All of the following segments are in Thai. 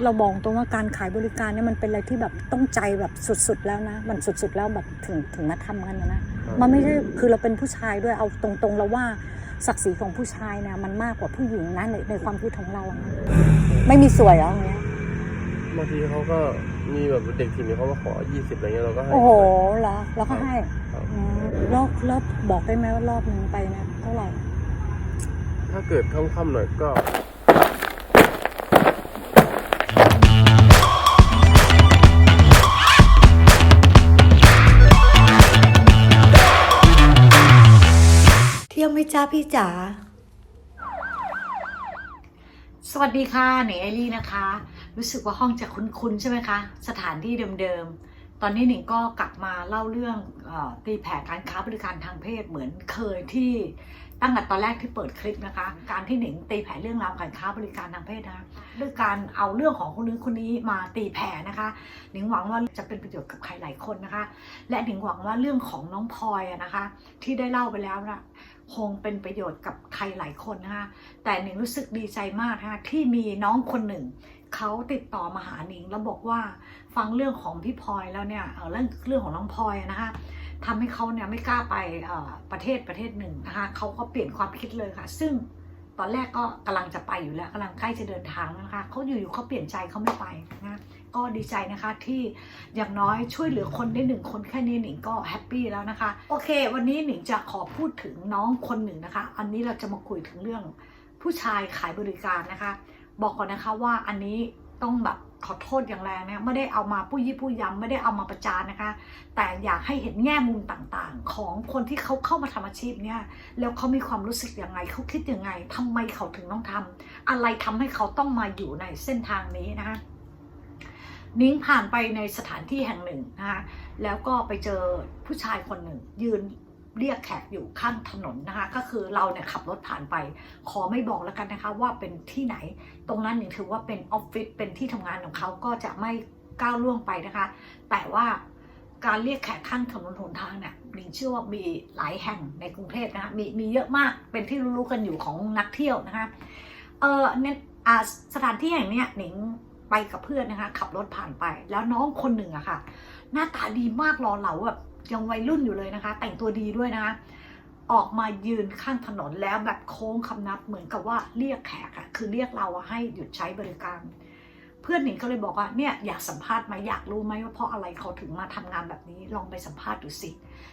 การเราบอกตรงว่าการขายบริการเนี่ยมันเป็นอะไรที่แบบต้องใจแบบสุดๆแล้วนะ มันสุดๆแล้วแบบถึงถึงมาทำกันนะนะ มันไม่ใช่คือเราเป็นผู้ชายด้วยเอาตรงๆแล้วว่าศักดิ์ศรีของผู้ชายเนี่ยมันมากกว่าผู้หญิงนะในในความคิดของเราอะนะไม่มีสวยแล้วอย่างเงี้ยบางทีเขาก็มีแบบเด็กทีมนี้เขามาขอ20อะไรเงี้ยเราก็ให้โอ้โหเหรอแล้วก็ให้ครับอืมรอบรอบบอกได้ไหมว่ารอบหนึ่งไปเนี่ยเท่าไหร่ถ้าเกิดค่ำๆหน่อยก็ จ้าพี่จ๋า สวัสดีค่ะหนิงไอรี่นะคะ รู้สึกว่าห้องจะคุ้นๆใช่ไหมคะ สถานที่เดิมๆ ตอนนี้หนิงก็กลับมาเล่าเรื่องออตีแผ่การค้าบริการทางเพศเหมือนเคยที่ตั้งแต่ตอนแรกที่เปิดคลิปนะคะ การที่หนิงตีแผ่เรื่องราวการค้าบริการทางเพศนะคะด้วยการเอาเรื่องของคนนึงคนนี้มาตีแผ่นะคะ หนิงหวังว่าจะเป็นประโยชน์กับใครหลายคนนะคะ และหนิงหวังว่าเรื่องของน้องพลอยนะคะ ที่ได้เล่าไปแล้วนะ คงเป็นประโยชน์กับใครหลายคนนะคะแต่หนิงรู้สึกดีใจมากนะคะที่มีน้องคนหนึ่งเขาติดต่อมาหาหนิงแล้วบอกว่าฟังเรื่องของพี่พลอยแล้วเนี่ยเรื่องเรื่องของน้องพลอยนะคะทำให้เขาเนี่ยไม่กล้าไปประเทศประเทศหนึ่งนะคะเขาก็เปลี่ยนความคิดเลยค่ะ ซึ่งตอนแรกก็กำลังจะไปอยู่แล้วกำลังใกล้จะเดินทางนะคะเขาอยู่ๆเขาเปลี่ยนใจเขาไม่ไปนะ ก็ดีใจนะคะที่อย่างน้อยช่วยเหลือคนได้หนึ่งคนแค่นี้หนิงก็แฮปปี้แล้วนะคะ โอเค วันนี้หนิงจะขอพูดถึงน้องคนหนึ่งนะคะ อันนี้เราจะมาคุยถึงเรื่องผู้ชายขายบริการนะคะ บอกก่อนนะคะว่าอันนี้ต้องแบบขอโทษอย่างแรงนะไม่ได้เอามาผู้ยี่ผู้ยำไม่ได้เอามาประจานนะคะ แต่อยากให้เห็นแง่มุมต่างๆ ของคนที่เขาเข้ามาทำอาชีพเนี่ยแล้วเขามีความรู้สึกยังไงเขาคิดยังไงทำไมเขาถึงต้องทำอะไรทำให้เขาต้องมาอยู่ในเส้นทางนี้นะคะ นิ้งผ่านไปในสถานที่แห่งหนึ่งนะคะแล้วก็ไปเจอผู้ชายคนหนึ่ง ยืนเรียกแขกอยู่ข้างถนนนะคะ ก็คือเราเนี่ยขับรถผ่านไป ขอไม่บอกแล้วกันนะคะ ว่าเป็นที่ไหน ตรงนั้นหนิงถือว่าเป็นออฟฟิศเป็นที่ทำงานของเขาก็จะไม่ก้าวล่วงไปนะคะ แต่ว่าการเรียกแขกข้างถนนหนทางเนี่ยนิงเชื่อว่ามีหลายแห่งในกรุงเทพนะคะมีมีเยอะมากเป็นที่รู้ๆกันอยู่ของนักเที่ยวนะคะ เออเนี่ยสถานที่แห่งเนี้ยหนิง ไปกับเพื่อนนะคะ ขับรถผ่านไป แล้วน้องคนหนึ่งอะค่ะ หน้าตาดีมากรอเหลาแบบยังวัยรุ่นอยู่เลยนะคะ แต่งตัวดีด้วยนะคะออกมายืนข้างถนนแล้วแบบโค้งคำนับเหมือนกับว่าเรียกแขกอะคือเรียกเราอะให้หยุดใช้บริการ เพื่อนหนิงก็เลยบอกว่าเนี่ยอยากสัมภาษณ์ไหมอยากรู้ไหมว่าเพราะอะไรเขาถึงมาทำงานแบบนี้ลองไปสัมภาษณ์ดูสิ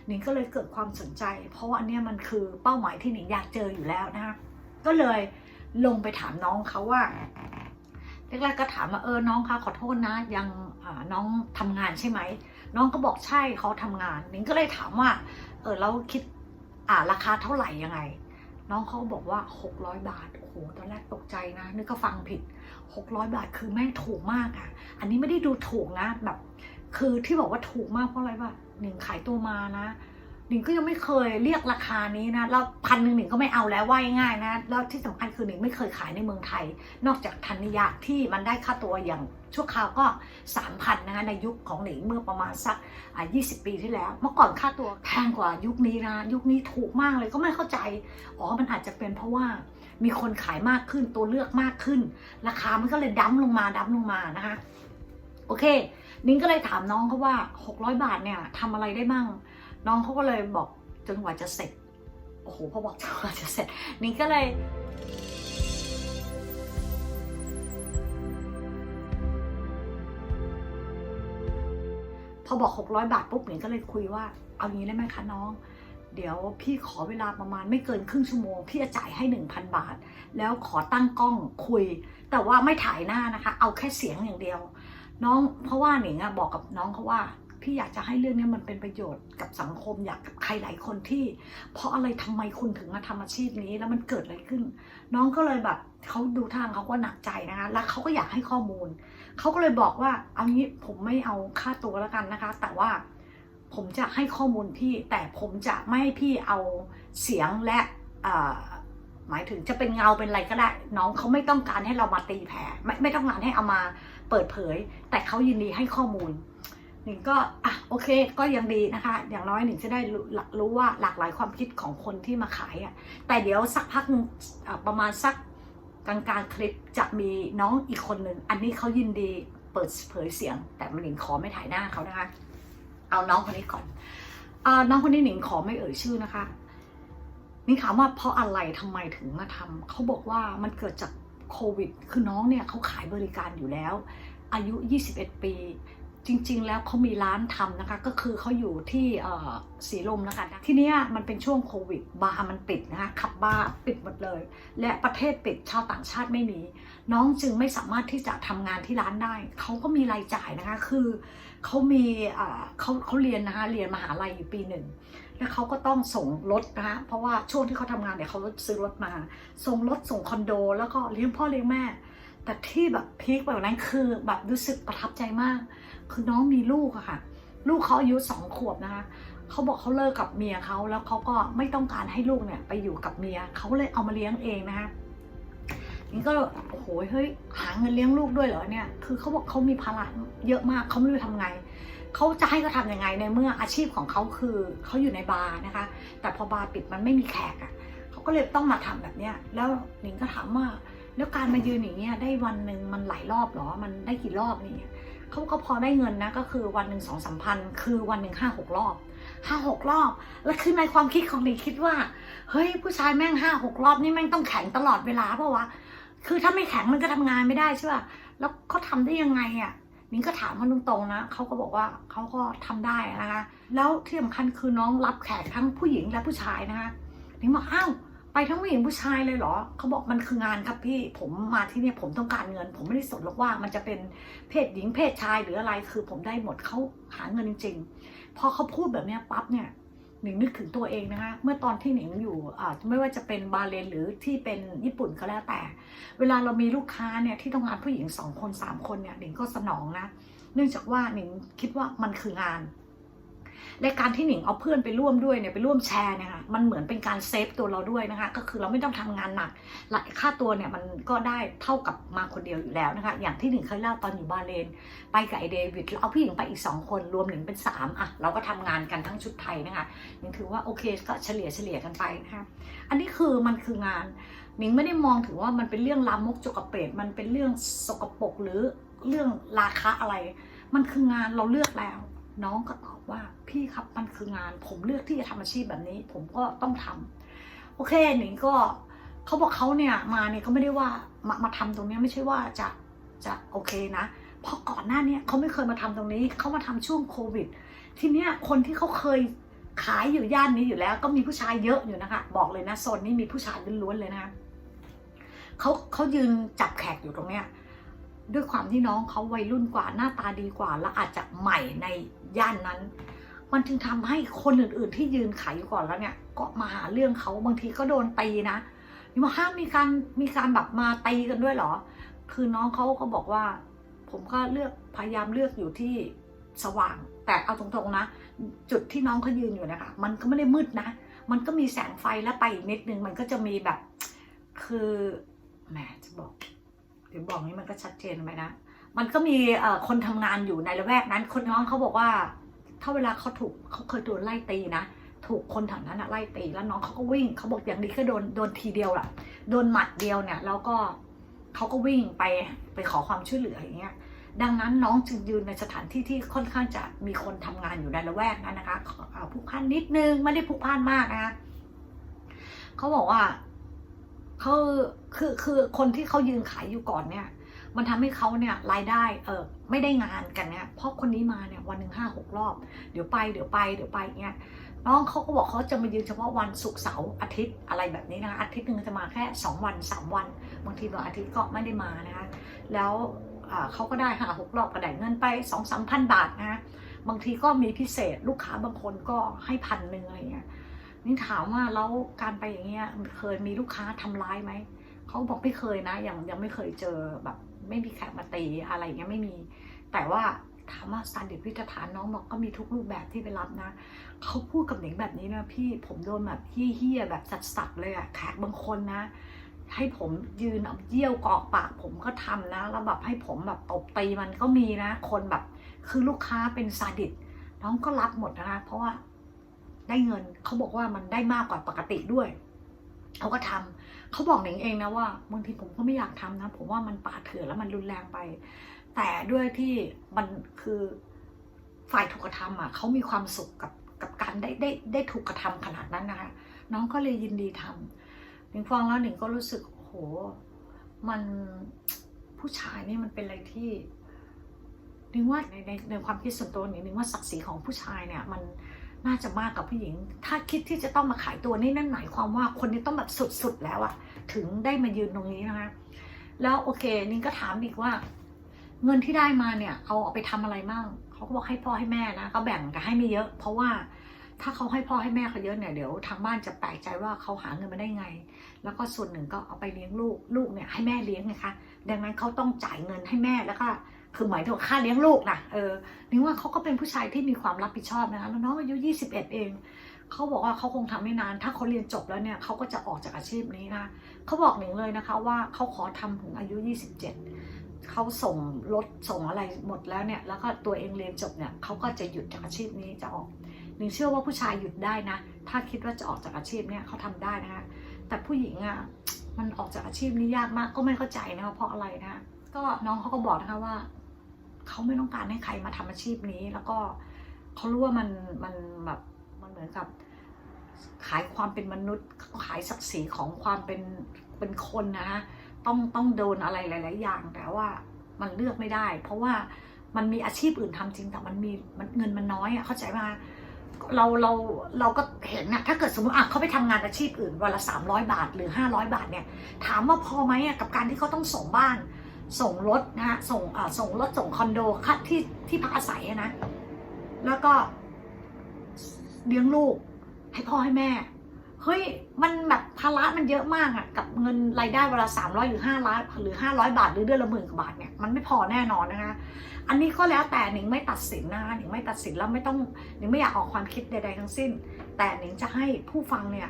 หนิงก็เลยเกิดความสนใจ เพราะว่าอันเนี้ยมันคือเป้าหมายที่หนิงอยากเจออยู่แล้วนะคะก็เลยลงไปถามน้องเขาว่า แรกๆก็ถามว่าเออน้องคะขอโทษนะ ยังน้องทำงานใช่ไหม น้องก็บอกใช่เขาทำงานนิงก็เลยถามว่าเออแล้วคิดอ่าราคาเท่าไหร่ยังไง น้องเขาบอกว่า 600 บาทโอ้โหตอนแรกตกใจนะนึกก็ฟังผิด 600 บาทคือแม่งถูกมากอะ อันนี้ไม่ได้ดูถูกนะแบบ คือที่บอกว่าถูกมากเพราะอะไรวะหนิงขายตัวมานะ หนิงก็ยังไม่เคยเรียกราคานี้นะแล้วพันหนึ่งหนิงก็ไม่เอาแล้วว่าง่ายนะ แล้วที่สำคัญคือหนิงไม่เคยขายในเมืองไทย นอกจากธัญญาที่มันได้ค่าตัวอย่างชั่วคราวก็3,000นนะคะในยุคของหนิงเมื่อประมาณสักอ่า20ปีที่แล้ว เมื่อก่อนค่าตัวแพงกว่ายุคนี้นะ ยุคนี้ถูกมากเลยก็ไม่เข้าใจ อ๋อ มันอาจจะเป็นเพราะว่ามีคนขายมากขึ้นตัวเลือกมากขึ้น ราคามันก็เลยดั้มลงมาดั้มลงมานะคะ โอเค นิ้งก็เลยถามน้องเขาว่า 600 บาทเนี่ยทำอะไรได้มั่ง น้องเขาก็เลยบอกจนกว่าจะเสร็จ โอ้โหพอบอกจนกว่าจะเสร็จนิ้งก็เลยพอบอก 600 บาทปุ๊บหนิงก็เลยคุยว่า เอางี้ได้ไหมคะน้อง เดี๋ยวพี่ขอเวลาประมาณไม่เกินครึ่งชั่วโมง พี่จะจ่ายให้ 1,000 บาท แล้วขอตั้งกล้องคุย แต่ว่าไม่ถ่ายหน้านะคะ เอาแค่เสียงอย่างเดียว น้องเพราะว่าหนิงอะบอกกับน้องเขาว่า พี่อยากจะให้เรื่องนี้มันเป็นประโยชน์กับสังคมอยากกับใครหลายคนที่ เพราะอะไรทำไมคุณถึงมาทำอาชีพนี้ แล้วมันเกิดอะไรขึ้น น้องก็เลยแบบเขาดูทางเขาก็หนักใจนะคะแล้วเขาก็อยากให้ข้อมูลเขาก็เลยบอกว่าเอางี้ผมไม่เอาค่าตัวแล้วกันนะคะ แต่ว่าผมจะให้ข้อมูลพี่แต่ผมจะไม่ให้พี่เอาเสียงและหมายถึงจะเป็นเงาเป็นอะไรก็ได้ น้องเขาไม่ต้องการให้เรามาตีแผ่ไม่ไม่ต้องการให้เอามาเปิดเผย แต่เขายินดีให้ข้อมูล หนิงก็อะโอเคก็ยังดีนะคะ อย่างน้อยหนิงจะได้รู้รู้ว่าหลากหลายความคิดของคนที่มาขายอะแต่เดี๋ยวสักพักประมาณสักกลางกลางคลิปจะมีน้องอีกคนหนึ่งอันนี้เขายินดีเปิดเผยเสียง แต่หนิงขอไม่ถ่ายหน้าเขานะคะ เอาน้องคนนี้ก่อนอน้องคนนี้หนิงขอไม่เอ่ยชื่อนะคะหนิงถามว่าเพราะอะไรทำไมถึงมาทำเขาบอกว่ามันเกิดจากโควิด คือน้องเนี่ยเขาขายบริการอยู่แล้ว อายุ 21 ปี จริง ๆ แล้วเขามีร้านทำนะคะ ก็คือเขาอยู่ที่สีลมนะคะที่นี้มันเป็นช่วงโควิดบาร์มันปิดนะคะขับบาร์ปิดหมดเลย และประเทศปิดชาวต่างชาติไม่มี น้องจึงไม่สามารถที่จะทำงานที่ร้านได้ เขาก็มีรายจ่ายนะคะ คือเขามีเขาเขาเรียนนะคะเรียนมหาลัยอยู่ปีหนึ่งแล้วเขาก็ต้องส่งรถนะคะเพราะว่าช่วงที่เขาทำงานเนี่ยเขาซื้อรถมา ส่งรถส่งคอนโด แล้วก็เลี้ยงพ่อเลี้ยงแม่ แต่ที่แบบพีคแบบนั้นคือแบบรู้สึกประทับใจมาก คือน้องมีลูกอะค่ะ ลูกเขาอายุสองขวบนะคะเขาบอกเขาเลิกกับเมียเขาแล้วเขาก็ไม่ต้องการให้ลูกเนี่ยไปอยู่กับเมียเขาเลยเอามาเลี้ยงเองนะคะนี่ก็โอ้โหเฮ้ยหาเงินเลี้ยงลูกด้วยเหรอเนี่ย คือเขาบอกเขามีภาระเยอะมากเขาไม่รู้ทำไงเขาจะให้เขาทำยังไงในเมื่ออาชีพของเขาคือเขาอยู่ในบาร์นะคะ แต่พอบาร์ปิดมันไม่มีแขกอะ่ะเขาก็เลยต้องมาทำแบบเนี้ยแล้วหนิงก็ถามว่า แล้วการมายืนอย่างเงี้ยได้วันหนึ่งมันหลายรอบเหรอมันได้กี่รอบนี่ เขาก็พอได้เงินนะก็คือวันหนึ่งสองสามพันคือวันหนึ่งห้าหกรอบห้าหกรอบ แล้วคือในความคิดของหนิงคิดว่า เฮ้ยผู้ชายแม่งห้าหกรอบนี่แม่งต้องแข็งตลอดเวลาเพราะวะคือถ้าไม่แข็งมันก็ทำงานไม่ได้ใช่ป่ะแล้วเขาทำได้ยังไงอะนิ้งก็ถามเขาตรงๆนะเขาก็บอกว่าเขาก็ทำได้นะคะ แล้วที่สำคัญคือน้องรับแขกทั้งผู้หญิงและผู้ชายนะคะนิ้งบอกอ้าว ไปทั้งผู้หญิงผู้ชายเลยเหรอ เขาบอกมันคืองานครับพี่ ผมมาที่นี่ผมต้องการเงิน ผมไม่ได้สนหรอกว่ามันจะเป็นเพศหญิงเพศชายหรืออะไร คือผมได้หมดเขาหาเงินจริง ๆ พอเขาพูดแบบนี้ปั๊บเนี่ยหนิงนึกถึงตัวเองนะคะ เมื่อตอนที่หนิงอยู่ไม่ว่าจะเป็นบาเลนหรือที่เป็นญี่ปุ่นก็แล้วแต่ เวลาเรามีลูกค้าเนี่ยที่ต้องการผู้หญิงสองคนสามคนเนี่ยหนิงก็สนองนะ เนื่องจากว่าหนิงคิดว่ามันคืองาน และการที่หนิงเอาเพื่อนไปร่วมด้วยเนี่ยไปร่วมแชร์เนี่ยค่ะมันเหมือนเป็นการเซฟตัวเราด้วยนะคะก็คือเราไม่ต้องทำงานหนักหลักค่าตัวเนี่ยมันก็ได้เท่ากับมาคนเดียวอยู่แล้วนะคะอย่างที่หนิงเคยเล่าตอนอยู่บาเลน ไปกับไอเดวิดแล้วเอาผู้หญิงไปอีกสองคนรวมหนิงเป็นสามอะเราก็ทำงานกันทั้งชุดไทยนะคะหนิงถือว่าโอเคก็เฉลี่ยเฉลี่ยกันไปนะคะอันนี้คือมันคืองานหนิงไม่ได้มองถึงว่ามันเป็นเรื่องลามกจกเปรดมันเป็นเรื่องสกปรกหรือเรื่องราคาอะไร มันคืองานเราเลือกแล้ว น้องก็ตอบว่าพี่ครับมันคืองาน ผมเลือกที่จะทำอาชีพแบบนี้ ผมก็ต้องทำโอเคหนิงก็เขาบอกเขาเนี่ยมาเนี่ยเขาไม่ได้ว่ามามาทำตรงนี้ไม่ใช่ว่าจะจะโอเคนะเพราะก่อนหน้านี้เขาไม่เคยมาทำตรงนี้เขามาทำช่วงโควิด ทีเนี้ยคนที่เขาเคยขายอยู่ย่านนี้อยู่แล้ว ก็มีผู้ชายเยอะอยู่นะคะ บอกเลยนะโซนนี้มีผู้ชายล้วนๆเลยนะเขาเขายืนจับแขกอยู่ตรงเนี้ย ด้วยความที่น้องเขาวัยรุ่นกว่าหน้าตาดีกว่า และอาจจะใหม่ในย่านนั้น มันจึงทำให้คนอื่น ๆ ที่ยืนขายอยู่ก่อนแล้วเนี่ย ก็มาหาเรื่องเขาบางทีก็โดนตีนะมาห้ามมีการมีการแบบมาตีกันด้วยเหรอ คือน้องเขาก็บอกว่า ผมก็เลือกพยายามเลือกอยู่ที่สว่าง แต่เอาตรงๆนะ จุดที่น้องเขายืนอยู่นะคะมันก็ไม่ได้มืดนะ มันก็มีแสงไฟแล้วไปอีกนิดนึงมันก็จะมีแบบ คือแหมจะบอก เดี๋ยวบอกนี้มันก็ชัดเจนไหมนะ มันก็มีคนทำงานอยู่ในละแวกนั้น คนน้องเขาบอกว่า ถ้าเวลาเขาถูกเขาเคยโดนไล่ตีนะ ถูกคนแถวนั้นไล่ตี แล้วน้องเขาก็วิ่ง เขาบอกอย่างดีก็โดนโดนทีเดียวแหละโดนหมัดเดียวเนี่ย แล้วก็เขาก็วิ่งไปไปขอความช่วยเหลืออย่างเงี้ย ดังนั้นน้องจึงยืนในสถานที่ที่ค่อนข้างจะมีคนทำงานอยู่ในละแวกนั้นนะคะผู้พันนิดนึงไม่ได้ผู้พันมากนะคะเขาบอกว่า เขาคือคือคนที่เขายืนขายอยู่ก่อนเนี่ย มันทำให้เขาเนี่ยรายได้เออไม่ได้งานกันเนี่ยเพราะคนนี้มาเนี่ยวันหนึ่งห้าหกรอบ เดี๋ยวไปเดี๋ยวไปเดี๋ยวไปเนี่ยน้องเขาก็บอกเขาจะมายืนเฉพาะวันศุกร์เสาร์อาทิตย์อะไรแบบนี้นะคะอาทิตย์หนึ่งจะมาแค่สองวันสามวัน บางทีบางอาทิตย์ก็ไม่ได้มานะคะแล้วเขาก็ได้ห้าหกรอบก็ได้เงินไปสองสามพันบาทนะคะบางทีก็มีพิเศษลูกค้าบางคนก็ให้พันหนึ่งอะไรเงี้ย นี่ถามว่าแล้วการไปอย่างเงี้ยเคยมีลูกค้าทำร้ายไหมเขาบอกไม่เคยนะยังยังไม่เคยเจอแบบไม่มีแขกมาตีอะไรเงี้ยไม่มี แต่ว่าถามว่าสถานเด็กวิทยาฐานน้องบอกก็มีทุกรูปแบบที่ไปรับนะเขาพูดกับหนิงแบบนี้นะพี่ผมโดนแบบเฮี้ยๆแบบสัดๆเลยอะแขกบางคนนะ ให้ผมยืนเอาเยี่ยวกอกปากผมก็ทำนะแล้วแบบให้ผมแบบตบตีมันก็มีนะ คนแบบคือลูกค้าเป็นซาดิสน้องก็รับหมดนะ เพราะว่า เงิน เขาบอกว่ามันได้มากกว่าปกติด้วยเขาก็ทำเขาบอกหนิงเองนะว่าบางทีผมก็ไม่อยากทำนะ ผมว่ามันป่าเถื่อนแล้วมันรุนแรงไป แต่ด้วยที่มันคือฝ่ายถูกกระทำอะเขามีความสุขกับกับการได้ได้ได้ถูกกระทำขนาดนั้นนะคะน้องก็เลยยินดีทำหนิงฟังแล้วหนิงก็รู้สึกโอ้โหมันผู้ชายนี่มันเป็นอะไรที่หนิงว่าในในในความคิดส่วนตัวหนิงหนิงว่าศักดิ์ศรีของผู้ชายเนี่ยมัน น่าจะมากกับผู้หญิง ถ้าคิดที่จะต้องมาขายตัวนี่นั่นหมายความว่าคนนี้ต้องแบบสุดๆแล้วอะถึงได้มายืนตรงนี้นะคะ แล้วโอเคนิงก็ถามอีกว่า เงินที่ได้มาเนี่ย เอาเอาไปทำอะไรมั่งเขาก็บอกให้พ่อให้แม่นะก็แบ่งแต่ให้ไม่เยอะ เพราะว่าถ้าเขาให้พ่อให้แม่เขาเยอะเนี่ยเดี๋ยวทางบ้านจะแปลกใจว่าเขาหาเงินมาได้ไง แล้วก็ส่วนหนึ่งก็เอาไปเลี้ยงลูกลูกเนี่ยให้แม่เลี้ยงไงคะดังนั้นเขาต้องจ่ายเงินให้แม่แล้วก็ คือหมายถึงค่าเลี้ยงลูกนะเออนิงว่าเขาก็เป็นผู้ชายที่มีความรับผิดชอบนะคะแล้วน้องอายุ 21 เองเขาบอกว่าเขาคงทำไม่นาน ถ้าเขาเรียนจบแล้วเนี่ยเขาก็จะออกจากอาชีพนี้นะเขาบอกหนิงเลยนะคะว่าเขาขอทำถึงอายุ 27เขาส่งรถส่งอะไรหมดแล้วเนี่ย แล้วก็ตัวเองเรียนจบเนี่ยเขาก็จะหยุดจากอาชีพนี้จะออกหนึ่งเชื่อว่าผู้ชายหยุดได้นะ ถ้าคิดว่าจะออกจากอาชีพเนี่ยเขาทำได้นะคะแต่ผู้หญิงอะมันออกจากอาชีพนี้ยากมากก็ไม่เข้าใจนะคะเพราะอะไรนะคะก็น้องเขาก็บอกนะคะว่า เขาไม่ต้องการให้ใครมาทำอาชีพนี้ แล้วก็เขารู้ว่ามันมันแบบมันเหมือนกับ ขายความเป็นมนุษย์ขายศักดิ์ศรีของความเป็นเป็นคนนะฮะต้องต้องโดนอะไรหลาย ๆ อย่าง แต่ว่ามันเลือกไม่ได้ เพราะว่ามันมีอาชีพอื่นทำจริงแต่มันมีมันเงินมันน้อยอะเข้าใจว่าเราเราเราก็เห็นนะถ้าเกิดสมมติอะเขาไปทำงานอาชีพอื่นวันละสามร้อยบาทหรือห้าร้อยบาทเนี่ย ถามว่าพอไหมอะกับการที่เขาต้องส่งบ้าน ส่งรถนะฮะส่งส่งรถส่งคอนโดค่าที่ที่พักอาศัยนะ แล้วก็เลี้ยงลูก ให้พ่อให้แม่ เฮ้ย มันแบบภาระมันเยอะมากอะกับเงินรายได้เวลาสามร้อยหรือห้าร้อยหรือห้าร้อยบาทหรือเดือนละหมื่นกว่าบาทเนี่ยมันไม่พอแน่นอนนะคะ อันนี้ก็แล้วแต่หนิงไม่ตัดสินนะคะหนิงไม่ตัดสินแล้วไม่ต้องหนิงไม่อยากออกความคิดใด ๆ ทั้งสิ้น แต่หนิงจะให้ผู้ฟังเนี่ย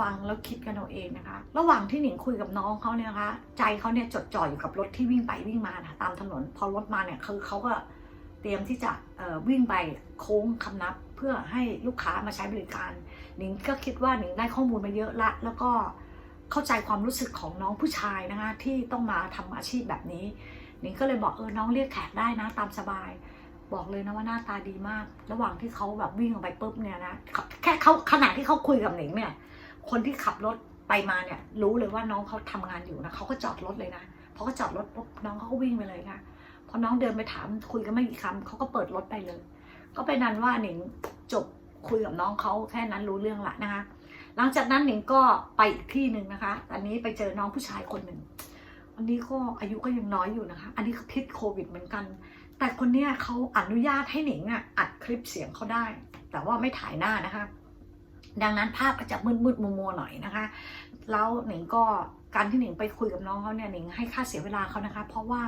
ฟังแล้วคิดกันเอาเองนะคะ ระหว่างที่หนิงคุยกับน้องเขาเนี่ยนะคะ ใจเขาเนี่ยจดจ่ออยู่กับรถที่วิ่งไปวิ่งมานะตามถนน พอรถมาเนี่ยคือเขาก็เตรียมที่จะวิ่งไปโค้งคำนับเพื่อให้ลูกค้ามาใช้บริการ หนิงก็คิดว่าหนิงได้ข้อมูลมาเยอะละ แล้วก็เข้าใจความรู้สึกของน้องผู้ชายนะคะ ที่ต้องมาทำอาชีพแบบนี้ หนิงก็เลยบอกเออน้องเรียกแขกได้นะตามสบาย บอกเลยนะว่าหน้าตาดีมาก ระหว่างที่เขาแบบวิ่งออกไปปุ๊บเนี่ยนะแค่เขาขณะที่เขาคุยกับหนิงเนี่ย คนที่ขับรถไปมาเนี่ย รู้เลยว่าน้องเขาทำงานอยู่นะเขาก็จอดรถเลยนะพอเขาจอดรถปุ๊บน้องเขาก็วิ่งไปเลยนะพอน้องเดินไปถามคุยกันไม่กี่คำเขาก็เปิดรถไปเลย ก็เป็นนั้นว่าหนิงจบคุยกับน้องเขาแค่นั้นรู้เรื่องละนะคะ หลังจากนั้นหนิงก็ไปอีกที่หนึ่งนะคะอันนี้ไปเจอน้องผู้ชายคนหนึ่งอันนี้ก็อายุก็ยังน้อยอยู่นะคะ อันนี้ก็พิษโควิดเหมือนกัน แต่คนเนี้ยเขาอนุญาตให้หนิงอะอัดคลิปเสียงเขาได้ แต่ว่าไม่ถ่ายหน้านะคะ ดังนั้นภาพก็จะมืดๆมัวๆหน่อยนะคะ แล้วหนิงก็การที่หนิงไปคุยกับน้องเขาเนี่ยหนิงให้ค่าเสียเวลาเขานะคะ เพราะว่า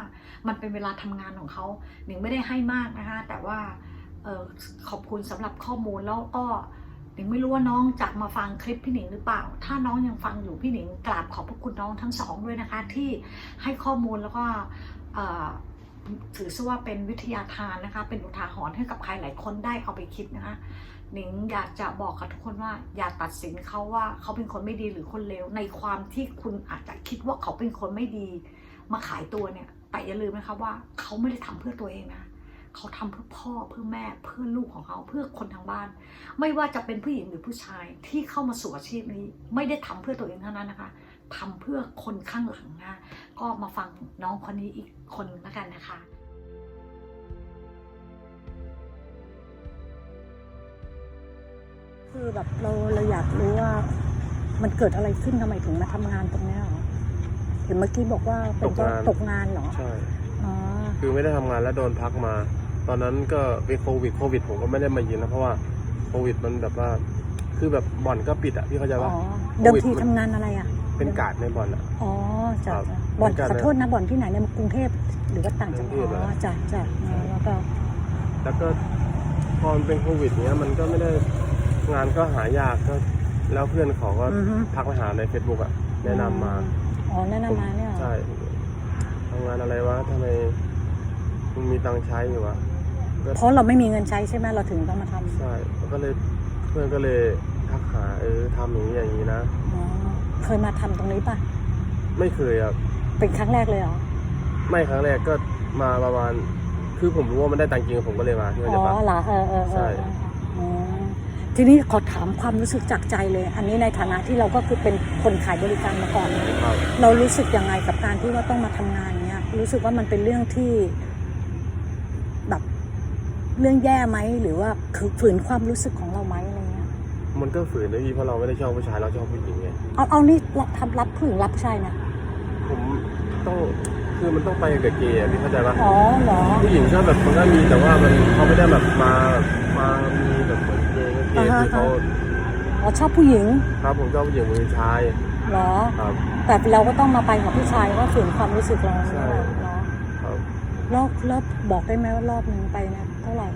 มันเป็นเวลาทำงานของเขาหนิงไม่ได้ให้มากนะคะ แต่ว่าออขอบคุณสำหรับข้อมูลแล้วก็หนิงไม่รู้ว่าน้องจะมาฟังคลิปพี่หนิงหรือเปล่า ถ้าน้องยังฟังอยู่พี่หนิงกราบขอบพระคุณน้องทั้งสองด้วยนะคะ ที่ให้ข้อมูลแล้วก็เอ่อถือซะว่าเป็นวิทยาทานนะคะ เป็นอุทาหรณ์ให้กับใครหลายคนได้เอาไปคิดนะคะ หนิงอยากจะบอกกับทุกคนว่า อย่าตัดสินเขาว่าเขาเป็นคนไม่ดีหรือคนเลวในความที่คุณอาจจะคิดว่าเขาเป็นคนไม่ดี มาขายตัวเนี่ย แต่อย่าลืมนะคะว่าเขาไม่ได้ทำเพื่อตัวเองนะเขาทำเพื่อพ่อเพื่อแม่เพื่อลูกของเขาเพื่อคนทางบ้าน ไม่ว่าจะเป็นผู้หญิงหรือผู้ชายที่เข้ามาสู่อาชีพนี้ ไม่ได้ทำเพื่อตัวเองเท่านั้นนะคะทำเพื่อคนข้างหลังนะก็มาฟังน้องคนนี้อีกคนนึงแล้วกันนะคะ คือแบบเราเราอยากรู้ว่า มันเกิดอะไรขึ้นทำไมถึงมาทำงานตรงเนี้ยเหรอเห็นเมื่อกี้บอกว่าเป็นเพราะตกงานเหรอใช่ อ๋อคือไม่ได้ทำงานแล้วโดนพักมา ตอนนั้นก็เป็นโควิดโควิดผมก็ไม่ได้มายืนนะเพราะว่าโควิดมันแบบว่า คือแบบบ่อนก็ปิดอะพี่เข้าใจอ๋ว่าอเดิมทีทำงานอะไรอะ เป็นการ์ดในบ่อนอะ อ๋อจ้ะครับจ้ะบ่อนเป็นการขอโทษนะบ่อนที่ไหนในกรุงเทพหรือว่าต่างจังหวัดกรุงเทพอ๋เหรออจ้ะจ้ะอ๋อแล้วก็ แล้วก็พอมันเป็นโควิดเนี้ยมันก็ไม่ได้ งานก็หายากก็แล้วเพื่อนเขาก็อือฮึ ทักมาหาใน Facebook อะแนะนำมาอ๋อแนะนำมาเนี่ยเหรอใช่ทำงานอะไรวะทำไมมึงมีตังค์ใช้อยู่วะเพราะเราไม่มีเงินใช้ใช่ไหมเราถึงต้องมาทำใช่ก็เลยเพื่อนก็เลยทักหาเออทำอย่างนี้อย่างนี้นะ อ๋อเคยมาทำตรงนี้ป่ะ ไม่เคยอะเป็นครั้งแรกเลยเหรอ ไม่ครั้งแรกก็มาประมาณ คือผมรู้ว่ามันได้ตังค์จริงผมก็เลยมาที่มันอ๋จะอปะเหรอเออเออเอใช่ออ๋อ ทีนี้ขอถามความรู้สึกจากใจเลย อันนี้ในฐานะที่เราก็คือเป็นคนขายบริการมาก่อนนะครับเรารู้สึกยังไงกับการที่ว่าต้องมาทำงานเนี้ย รู้สึกว่ามันเป็นเรื่องที่ แบบเรื่องแย่ไหมหรือว่าคือฝืนความรู้สึกของเราไหมอะไรเงี้ยมันก็ฝืนนะพี่เพราะเราไม่ได้ชอบผู้ชายเราชอบผู้หญิงไงเอาเอานี่รับทำรับผู้หญิงรับผู้ชายนะผมต้องคือมันต้องไปกับเกย์อะพี่เข้าใจปะอ๋อเหรอผู้หญิงก็แบบมันก็มีแต่ว่ามันเขาไม่ได้แบบมามามีแบบเหมือ นเกย์ก็เกย์คือเขาอ๋อชอบผู้หญิงครับผมชอบผู้หญิงมือชายเหรอ ครับ แต่เราก็ต้องมาไปกับผู้ชายว่าฝืนความรู้สึกเราใช่ เนาะครับ รอบรอบบอกได้ไหมว่ารอบหนึ่งไปเนี่ยเท่าไหร่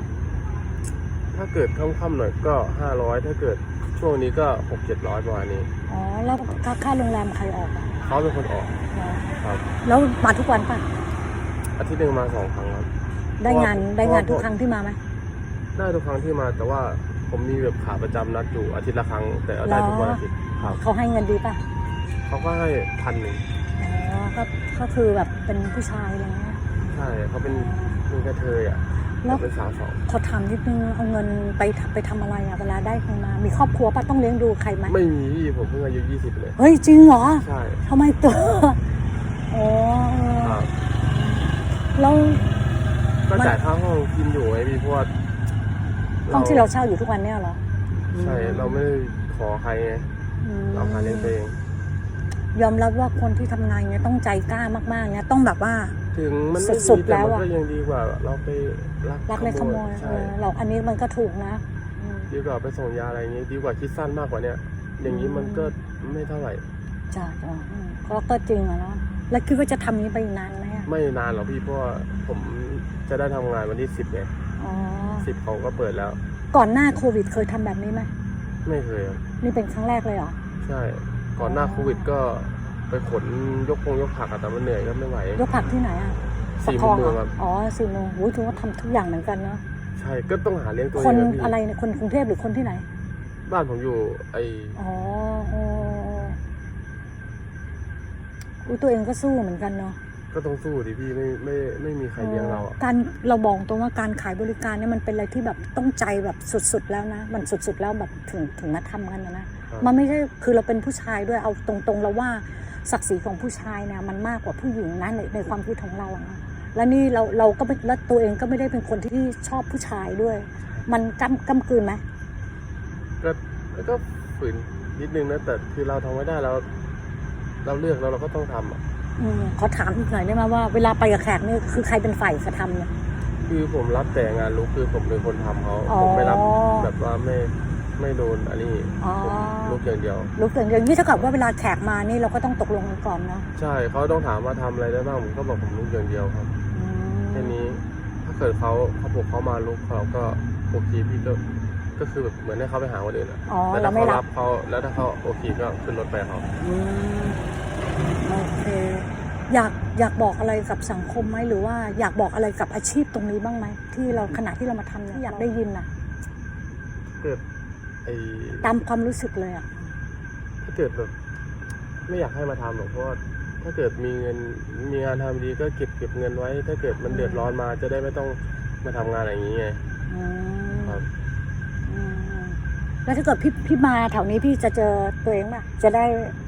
ถ้าเกิดค่ำๆหน่อยก็ห้าร้อยถ้าเกิดช่วงนี้ก็หกเจ็ดร้อยประมาณนี้อ๋อแล้วค่าค่าโรงแรมใครออกอะเขาเป็นคนออกเหรอครับ แล้วมาทุกวันป่ะอาทิตย์หนึ่งมาสองครั้งครับ ได้งานเพราะว่า ได้งานเพราะว่าทุกครั้งที่มาไหมได้ทุกครั้งที่มาแต่ว่า ผมมีแบบขาประจำนัดอยู่อาทิตย์ละครั้ง แต่เอาได้ทุกวันอาทิตย์ครับเขาให้เงินดีป่ะเขาก็ให้พันหนึ่งอ๋อก็ก็คือแบบเป็นผู้ชายอะไรเงี้ยใช่เขาเป็นเป็นกระเทยอะแล้ว เป็นสาวสองขอถามนิดนึงเอาเงินไปทำไปทำอะไรอะเวลาได้เงินมามีครอบครัวป่ะต้องเลี้ยงดูใครไหมไม่มีพี่ผมเพิ่งอายุยี่สิบเลยเฮ้ยจริงเหรอใช่ทำไมตัวอ๋อครับแล้ว ก็จ่ายค่าห้องกินอยู่ไงพี่เพราะว่า ห้องที่เราเช่าอยู่ทุกวันเนี่ยเหรอใช่เราไม่ได้ขอใครไงอืมเราหาเลี้ยงตัวเอง ยอมรับว่าคนที่ทำงานเนี่ยต้องใจกล้ามากๆเนี่ยต้องแบบว่า ถึงมันไม่สุดีดๆแต่แล้วมันอะ ก็ยังดีกว่า เราไปรักรักในขโมยเอใช่อเราอันนี้มันก็ถูกนะอืม ดีกว่าไปส่งยาอะไรอย่างงี้ ดีกว่าคิดสั้นมากกว่าเนี้ยอย่างนี้มันก็ไม่เท่าไหร่ จ้ะจ้ะอืมก็ก็จริงอะเนาะแล้วคิดว่าจะทำนี้ไปอีกนานไหมอะไม่นานหรอกพี่เพราะว่าผมจะได้ทำงานวันที่สิบไงอ๋อ สิบเขาก็เปิดแล้ว ก่อนหน้าโควิดเคยทำแบบนี้ไหมไม่เคยครับนี่เป็นครั้งแรกเลยเหรอ ใช่ ก่อนหน้าโควิดก็ไปขนยกพงยกผักอะแต่มันเหนื่อยก็ไม่ไหวยกผักที่ไหนอะสี่ประมุคมองเหรอเมืองครับ อ๋อสี่โมงโอ้ยถือว่าทำทุกอย่างเหมือนกันเนาะ ใช่ก็ต้องหาเลี้ยงตัวเอคนงนะพี่อะไรเนี่ยคนกรุงเทพหรือคนที่ไหน บ้านผมอยู่ไออ๋ออ๋ออุ้ยตัวเองก็สู้เหมือนกันเนาะ ก็ต้องสู้ดิพี่ไม่ไม่ไม่มีใครเลี้ยงเราอะการเราบอกตรงว่าการขายบริการเนี่ยมันเป็นอะไรที่แบบต้องใจแบบสุดๆแล้วนะ มันสุดๆแล้วแบบถึงถึงมาทำกันนะนะครับมันไม่ใช่คือเราเป็นผู้ชายด้วยเอาตรงๆเราว่าศักดิ์ศรีของผู้ชายเนี่ยมันมากกว่าผู้หญิงนะในในความคิดของเราอะนะและนี่เราเราก็ไม่และตัวเองก็ไม่ได้เป็นคนที่ชอบผู้ชายด้วย มันกำกำกืนไหมก็แล้วก็ฝืนนิดนึงนะแต่คือเราทำไม่ได้เรา เราเลือกแล้วเราก็ต้องทำอะอืม ขอถามอีกหน่อยได้ไหมว่าเวลาไปกับแขกเนี่ยคือใครเป็นฝ่ายกระทำเนี่ยคือผมรับแต่งานลุกคือผมเป็นคนทำเขาอ๋อผมไม่รับแบบว่าไม่ไม่โดนอันนี้อ๋อผมลุกอย่างเดียวรู้สึกอย่างนี้เท่ากับว่าเวลาแขกมานี่เราก็ต้องตกลงกันก่อนเนาะใช่เขาต้องถามว่าทำอะไรได้บ้างผมก็บอกผมลุกอย่างเดียวครับอืมแค่นี้ถ้าเกิดเขาเขาบอกเขามาลุกเขาก็โอเคพี่ก็ก็คือแบบเหมือนให้เขาไปหาคนอื่นอะอ๋อแล้วเราถ้าไม่เขารัรับบเขาแล้วถ้าเขาโอเคก็ขึ้นรถไปเขาอืมโอเค อยากอยากบอกอะไรกับสังคมไหมหรือว่าอยากบอกอะไรกับอาชีพตรงนี้บ้างไหมที่เราขณะที่เรามาทำเนี่ยอยากได้ยินน่ะเกิดไอตามความรู้สึกเลยอะถ้าเกิดแบบ ไม่อยากให้มาทำหรอกเพราะว่าถ้าเกิดมีเงินมีงานทำดีก็เก็บเก็บเงินไว้ ถ้าเกิดมันเดือดร้อนมาจะได้ไม่ต้องมาทำงานอย่างนี้ไงอืมครับ อืมแล้วถ้าเกิดพี่พี่มาแถวนี้พี่จะเจอตัวเองป่ะจะได้เ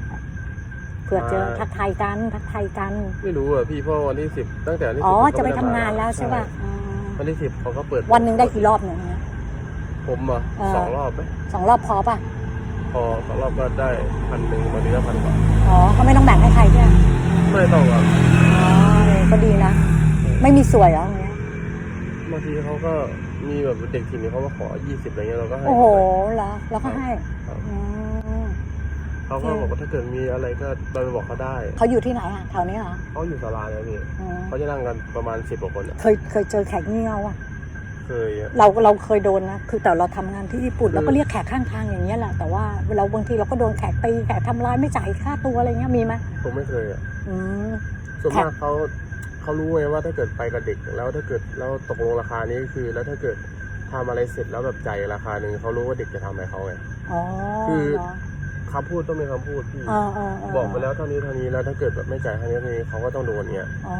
ผื่อเจอทักทายกันทักทายกัน ไม่รู้อะพี่เพราะวันที่สิบตั้งแต่วันที่อ๋อสิบผมจะก็ไปม่ทำด้มงานแล้วใช่ป่ะอืมวันที่สิบเขาก็เปิดวันหนึ่งได้กี่รอบเนี่ย ผมอะเออ สองรอบไหมสองรอบพอป่ะพอสองรอบก็ได้พันหนึ่งวันนี้ก็พันกว่าอ๋อก็ไม่ต้องแบ่งให้ใครใช่ไหมไม่ต้องอะอ๋อเออก็ดีนะ ไม่มีสวยเหรออย่างเงี้ยบางทีเขาก็มีแบบเด็กถิ่นเขามาขอยี่สิบอะไรเงี้ยเราก็ให้โอ้โหเหรอแล้วก็ให้ครับอืม เขาก็บอกว่าถ้าเกิดมีอะไรก็เราไปบอกเขาได้เขาอยู่ที่ไหนอะแถวนี้เหรอเขาอยู่ศาลาเนี่ยพี่อืมเขาจะนั่งกันประมาณสิบกว่าคนอะเคยเคยเจอแขกงี่เง่าอะ เคยอะ เราเราเคยโดนนะ คือแต่เราทำงานที่ญี่ปุ่นคือเราก็เรียกแขกข้างทางอย่างเงี้ยแหละ แต่ว่าเราบางทีเราก็โดนแขกตีแขกทำร้ายไม่จ่ายค่าตัวอะไรเงี้ยมีไหมผมไม่เคยอะอืม ส่วนค่ะมากเขาเขารู้ไงว่าถ้าเกิดไปกับเด็กแล้วถ้าเกิดแล้วตกลงราคานี้คือ แล้วถ้าเกิดทำอะไรเสร็จแล้วแบบจ่ายราคาหนึ่งเขารู้ว่าเด็กจะทำอะไรเขาไง อ๋อคือเหรอ คำพูดต้องเป็นคำพูดที่เออเออเบอกไปแล้วเท่านี้เท่านี้แล้วถ้าเกิดแบบไม่จ่ายเท่านี้เท่านี้เขาก็ต้องโดนเงี้ยอ๋อ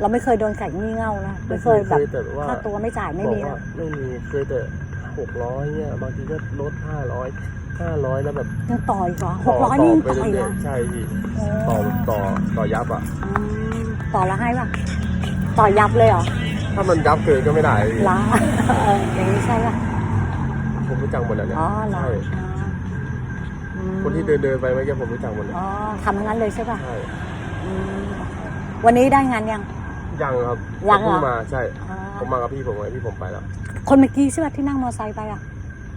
เราไม่เคยโดนไก่งี่เง่านะ ไม่เคยแบบแต่ว่าค่าตัวไม่จ่ายไม่บอกมีว่านะไม่มีเคยแต่หกร้อยเนี่ยบางทีก็ลดห้าร้อยห้าร้อยแล้วแบบยังต่ออีกเหรอหกร้อยนี่ยังไปต่อยเรื่อยนะๆใช่พี่โอ้ต่อต่อต่อยับอะอืมต่อแล้วให้ป่ะต่อยับเลยเหรอถ้ามันยับเกินก็ไม่ได้พี่ล้าเอออย่างนี้ใช่ป่ะผมรู้จักหมดแล้วเนี่ยอ๋อเหรอใช่อ๋ออืม คนที่เดินเดินๆไปเมื่อกี้ผมรู้จักหมดเลยอ๋อทำงั้นเลยใช่ป่ะใช่อืมวันนี้ได้งานยัง ยังครับยังเหรอเพิ่งมาใช่ อ๋อผมมากับพี่ผมไงพี่ผมไปแล้ว คนเมื่อกี้ใช่ป่ะที่นั่งมอไซค์ไปอะ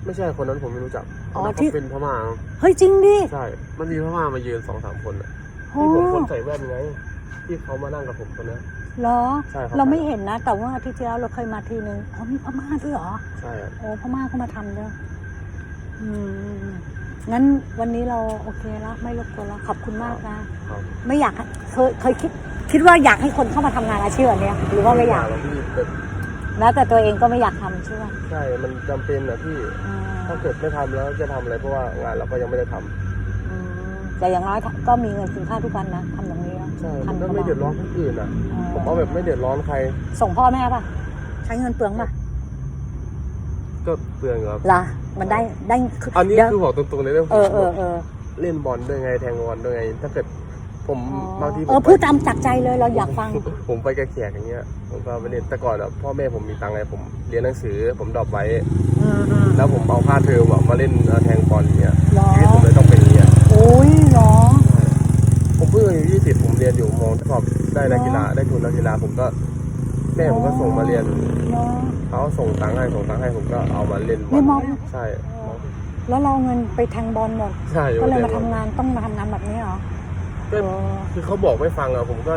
ไม่ใช่คนนั้นผมไม่รู้จักอ๋อคนนั้นที่ เขาเป็นพม่าเฮ้ยจริงดิใช่ มันมีพม่ามายืนสองสามคนอะโอ้ที่ผมคนใส่แว่นไงที่เขามานั่งกับผมคนเนี้ยเหรอ ใช่ครับเราไม่เห็นนะ แต่ว่าอาทิตย์ที่แล้วเราเคยมาทีนึงอ๋อมีพม่าด้วยเหรอ ใช่ครับโอ้พม่าก็มาทำด้วยอืม งั้นวันนี้เราโอเคแล้วไม่รบกวนแล้วขอบคุณมากนะครับไม่อยากให้เคยเคยคิด คิดว่าอยากให้คนเข้ามาทำงานอาชีพแบบเนี้ยหรือว่าไม่อยากหรอกพี่แต่แล้วแต่ตัวเองก็ไม่อยากทำใช่ไหมใช่ มันจำเป็นอะพี่อืมถ้าเกิดไม่ทำแล้วจะทำอะไรเพราะว่างานเราก็ยังไม่ได้ทำอืมแต่อย่างน้อยก็มีเงินกินข้าวทุกวันนะทำอย่างนี้นะใช่พัมันกก็ว่าไม่เดือดร้อนคนอื่นอะผมเอาแบบไม่เดือดร้อนใคร ส่งพ่อแม่ป่ะ ใช้เงินเปลืองป่ะ ก็เปลืองครับ ล่ะ มันได้ได้อันนี้เดี๋ยวคือบอกตรงๆเลยนะผมเออเออเออเล่นบอลด้วยไงแทงบอลด้วยไง ถ้าเกิดผมอ๋อบางทีผมเออไปพูดตามจากใจเลยเราอยากฟัง ผมไปกับแขกอย่างเงี้ยผมก็ไปเล่นแต่ก่อนอะพ่อแม่ผมมีตังค์ไงผมเรียนหนังสือ ผมดรอปไว้อืมอืมแล้วผมเอาค่าเทอมอะมาเล่นเอ่อแทงบอลเนี่ยเหรอ ชีวิตผมเลยต้องเป็นอย่างเงี้ยโอ้ยเหรอ ผมเพิ่งอายุยี่สิบผมเรียนอยู่มอสอบได้นักกีฬาได้ทุนนักกีฬาผมก็แม่ผมก็ส่งมาเรียนเหรอเขาส่งตังค์ให้ส่งตังค์ให้ผมก็เอามาเล่นบนี่อลมองใช่แล้วเราเอาเงินไปแทงบอลหมดใช่ก็เลยนมาทำงานต้องมาทำงานแบบนี้เหรอก็เออคือเขาบอกไม่ฟังอะผมก็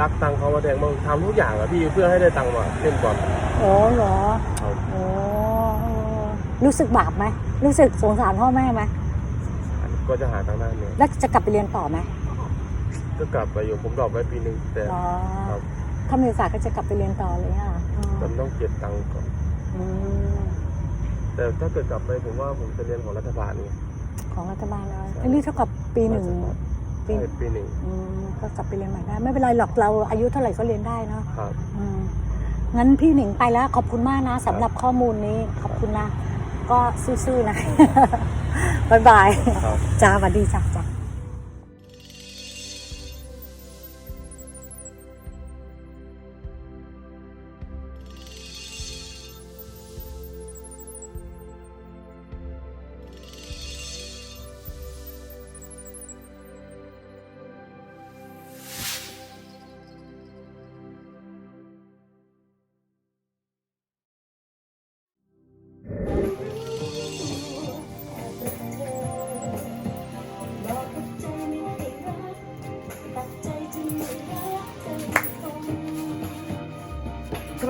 รักตังค์เขามาแทงบางทำทุกอย่างอะพี่เพื่อให้ได้ตังค์มาเล่นบอลโอ้เหรอครับโอ้รู้สึกบาปไหมรู้สึกสงสารพ่อแม่ไหมก็จะหาตังค์ได้เนี่ยแล้วจะกลับไปเรียนต่อไหมก็กลับไปอยู่ผมดรอปไว้ปีหนึ่งแต่อ๋อครับ ถ้ามีโอกาสก็จะกลับไปเรียนต่อเลยอะอืมผมต้องเก็บตังค์ก่อน อืมแต่ถ้าเกิดกลับไปผมว่าผมจะเรียนของรัฐบาลไงของรัฐบาลเลยอันนี้เท่ากับปีหนึ่งปีใช่ปีหนึ่งอืมก็กลับไปเรียนใหม่ได้ ไม่เป็นไรหรอกเราอายุเท่าไหร่ก็เรียนได้เนอะครับ อืมงั้นพี่หนิงไปแล้ว ขอบคุณมากนะสำหรับข้อมูลนี้ ขอบคุณนะ ก็ซื่อๆนะ บ๊ายบายครับ จ้าสวัสดีจ้าจ้า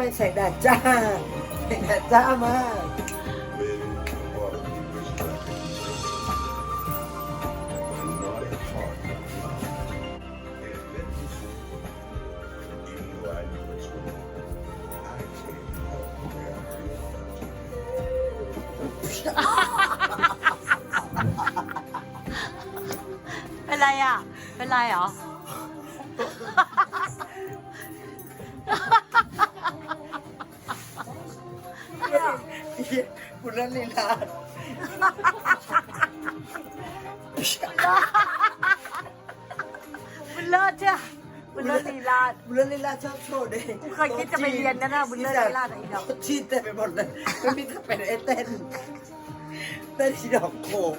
ไมใส่แดดจ้าใส่แดดจ้ามา บุญลีลาดบุญเลิศจ้ะบุญเลิศลีลาดบุญลีลาดชอบโชว์เด็กกูเคยคิดจะไปเรียนนะนะบุญเลิศลีลาดอะอีดอกชีเต็มไปหมดเลยไม่มีแต่เป็นไอ้เต้นเต้นที่ดอกโขก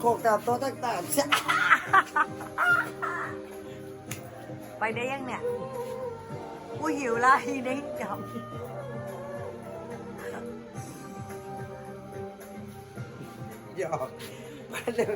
โขกตามโต๊ะต่างๆจ้าไปได้ยังเนี่ย กูหิวละอีนี่จอ มหยอกมาเร็